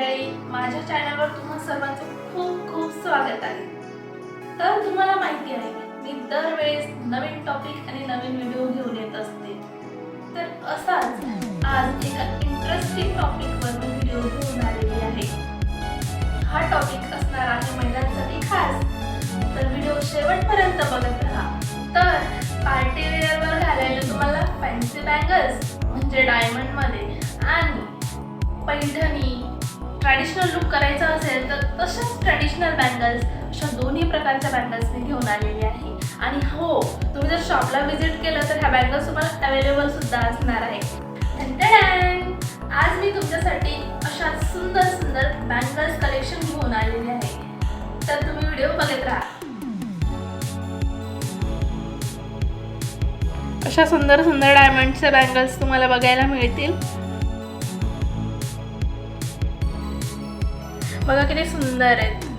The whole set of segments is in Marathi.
मंडळी माझ्या चॅनलवर तुम्हा सर्वांचं खूप खूप स्वागत आहे. तर तुम्हाला माहिती आहे मी दरवेळेस नवीन टॉपिक आणि नवीन व्हिडिओ घेऊन येत असते. तर असाच आज एका इंटरेस्टिंग टॉपिकवर मी व्हिडिओ घेऊन आलेली आहे. हा टॉपिक असणार आहे महिलांसाठी खास. तर व्हिडिओ शेवटपर्यंत बघत राहा. तर पार्टी वेअरवर घालायला तुम्हाला फॅन्सी बँगल्स म्हणजे डायमंडमध्ये आणि पैठणी ट्रॅडिशनल लुक करायचा असेल तर तशाच ट्रॅडिशनल बँगल्स अशा दोन्ही प्रकारच्या बँगल्स मी घेऊन आलेली आहे. आणि हो तुम्ही जर शॉपला व्हिजिट केलं तर ह्या बँगल्स तुम्हाला अवेलेबल सुद्धा असणार आहे आज मी तुमच्यासाठी अशा सुंदर सुंदर बँगल्स कलेक्शन घेऊन आलेली आहे. तर तुम्ही व्हिडिओ बघत राहा. अशा सुंदर सुंदर डायमंडचे बँगल्स तुम्हाला बघायला मिळतील. बघा किती सुंदर आहेत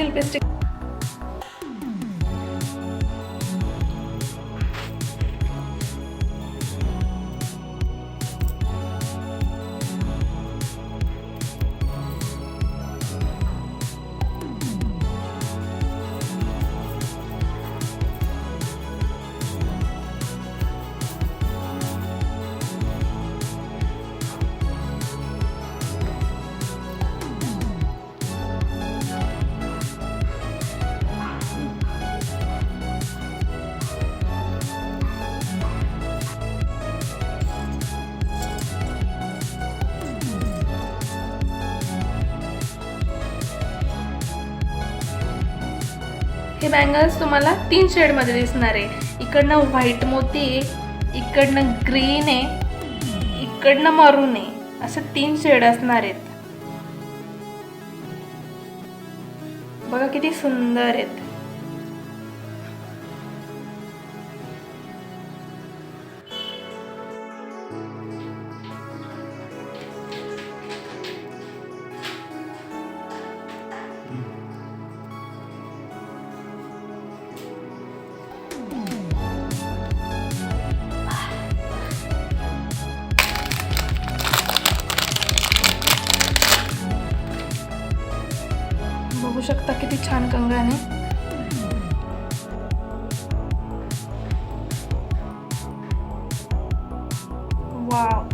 സിൽബിസ്റ്റിക് हे बँगल्स तुम्हाला तीन शेडमध्ये दिसणार आहे. इकडनं व्हाईट मोती आहे इकडनं ग्रीन आहे इकडनं मरून आहे. असं तीन शेड असणार आहेत. बघा किती सुंदर आहेत. शकता किती छान कंगण आहे वाव.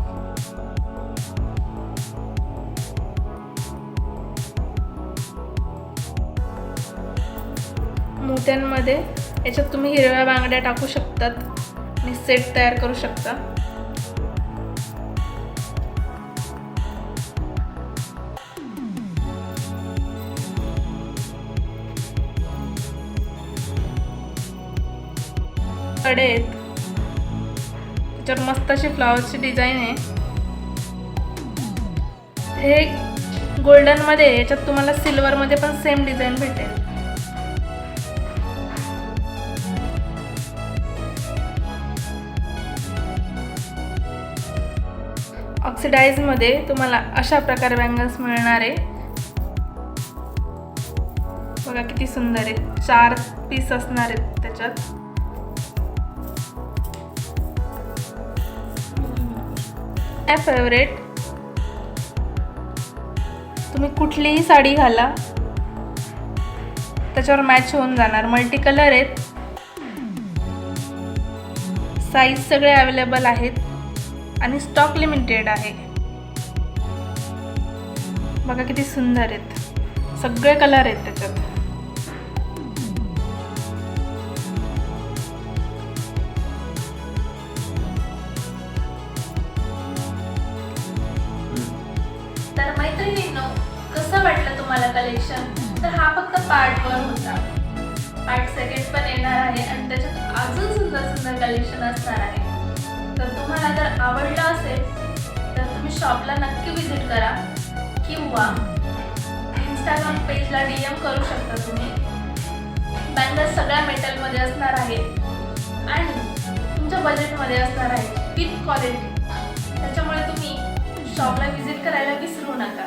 मोत्यांमध्ये याच्यात तुम्ही हिरव्या बांगड्या टाकू शकतात आणि सेट तयार करू शकता. कडे आहेत. त्याच्यावर मस्त अशी फ्लावरची डिझाईन आहे. हे गोल्डनमध्ये याच्यात तुम्हाला सिल्वरमध्ये पण सेम डिझाईन भेटेल. ऑक्सिडाईजमध्ये तुम्हाला अशा प्रकारे बँगल्स मिळणार आहे. बघा किती सुंदर आहेत चार पीस असणार आहेत त्याच्यात. माय फेवरेट तुम्ही कुठलीही साडी घाला. त्याच्यावर मॅच होऊन जाणार. मल्टी कलर आहेत. साईज सगळे अवेलेबल आहेत. आणि स्टॉक लिमिटेड आहे. बघा किती सुंदर आहेत. सगळे कलर आहेत त्याच्यात. कलेक्शन तर हा फक्त पार्ट वन होता. पार्ट सेकंड पण येणार आहे आणि त्याच्यात अजून सुंदर सुंदर कलेक्शन असणार आहे. तर तुम्हाला जर आवडलं असेल तर तुम्ही शॉपला नक्की विजिट करा किंवा इंस्टाग्राम पेजला डी एम करू शकता तुम्ही. बँगल्स सगळ्या मेटलमध्ये असणार आहेत आणि तुमच्या बजेटमध्ये असणार आहे. विथ क्वालिटी त्याच्यामुळे तुम्ही शॉपला विजिट करायला विसरू नका.